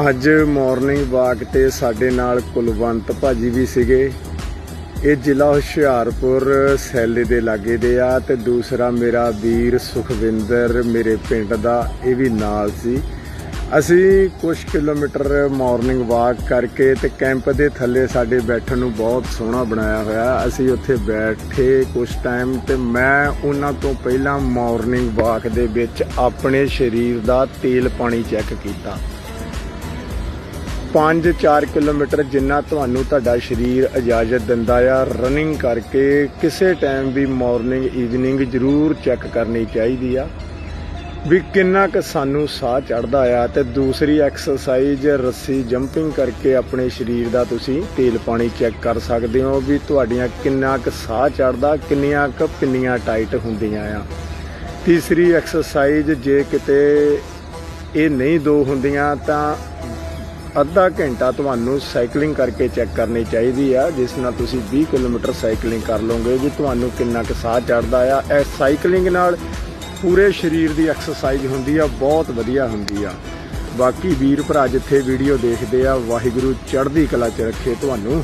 ਅੱਜ morning walk ਤੇ ਸਾਡੇ ਨਾਲ ਕੁਲਵੰਤ ਭਾਜੀ ਵੀ ਸੀਗੇ। ਇਹ ਜ਼ਿਲ੍ਹਾ ਹੁਸ਼ਿਆਰਪੁਰ ਸੈਲੇ ਦੇ ਲਾਗੇ ਦੇ ਆ ਤੇ ਦੂਸਰਾ ਮੇਰਾ ਵੀਰ ਸੁਖਵਿੰਦਰ ਮੇਰੇ ਪਿੰਡ ਦਾ, ਇਹ ਵੀ ਨਾਲ ਸੀ। ਅਸੀਂ ਕੁਝ ਕਿਲੋਮੀਟਰ ਮਾਰਨਿੰਗ ਵਾਕ ਕਰਕੇ ਤੇ ਕੈਂਪ ਦੇ ਥੱਲੇ ਸਾਡੇ ਬੈਠਣ ਨੂੰ ਬਹੁਤ ਸੋਹਣਾ ਬਣਾਇਆ ਹੋਇਆ। ਅਸੀਂ ਉੱਥੇ ਬੈਠੇ ਕੁਝ ਟਾਈਮ ਤੇ ਮੈਂ ਉਹਨਾਂ ਤੋਂ ਪਹਿਲਾਂ ਮਾਰਨਿੰਗ ਵਾਕ ਦੇ ਵਿੱਚ ਆਪਣੇ ਸਰੀਰ ਦਾ ਤੇਲ ਪਾਣੀ ਚੈੱਕ ਕੀਤਾ। 5-4 ਕਿਲੋਮੀਟਰ ਜਿੰਨਾ ਤੁਹਾਨੂੰ ਤੁਹਾਡਾ ਸਰੀਰ ਇਜਾਜ਼ਤ ਦਿੰਦਾ ਆ ਰਨਿੰਗ ਕਰਕੇ ਕਿਸੇ ਟਾਈਮ ਵੀ ਮਾਰਨਿੰਗ ਈਵਨਿੰਗ ਜ਼ਰੂਰ ਚੈੱਕ ਕਰਨੀ ਚਾਹੀਦੀ ਆ ਵੀ ਕਿੰਨਾ ਕੁ ਸਾਨੂੰ ਸਾਹ ਚੜਦਾ ਆ ਤੇ ਦੂਸਰੀ ਐਕਸਰਸਾਈਜ਼ ਰੱਸੀ ਜੰਪਿੰਗ ਕਰਕੇ ਆਪਣੇ ਸਰੀਰ ਦਾ ਤੁਸੀਂ ਤੇਲ ਪਾਣੀ ਚੈੱਕ ਕਰ ਸਕਦੇ ਹੋ ਵੀ ਤੁਹਾਡੀਆਂ ਕਿੰਨਾ ਕੁ ਸਾਹ ਚੜਦਾ ਕਿੰਨੀਆਂ ਕੁ ਪਿੰਨੀਆਂ ਟਾਈਟ ਹੁੰਦੀਆਂ ਆ। ਤੀਸਰੀ ਐਕਸਰਸਾਈਜ਼ ਜੇ ਕਿਤੇ ਇਹ ਨਹੀਂ ਦੋ ਹੁੰਦੀਆਂ ਤਾਂ ਅੱਧਾ ਘੰਟਾ ਤੁਹਾਨੂੰ ਸਾਈਕਲਿੰਗ ਕਰਕੇ ਚੈੱਕ ਕਰਨੀ ਚਾਹੀਦੀ ਆ, ਜਿਸ ਨਾਲ ਤੁਸੀਂ 20 ਕਿਲੋਮੀਟਰ ਸਾਈਕਲਿੰਗ ਕਰ ਲਓਗੇ, ਵੀ ਤੁਹਾਨੂੰ ਕਿੰਨਾ ਕੁ ਸਾਹ ਚੜਦਾ ਆ। ਇਹ ਸਾਈਕਲਿੰਗ ਨਾਲ ਪੂਰੇ ਸਰੀਰ ਦੀ ਐਕਸਰਸਾਈਜ਼ ਹੁੰਦੀ ਆ, ਬਹੁਤ ਵਧੀਆ ਹੁੰਦੀ ਆ। ਬਾਕੀ ਵੀਰ ਭਰਾ, ਜਿੱਥੇ ਵੀਡੀਓ ਦੇਖਦੇ ਆ, ਵਾਹਿਗੁਰੂ ਚੜ੍ਹਦੀ ਕਲਾ ਚ ਰੱਖੇ ਤੁਹਾਨੂੰ।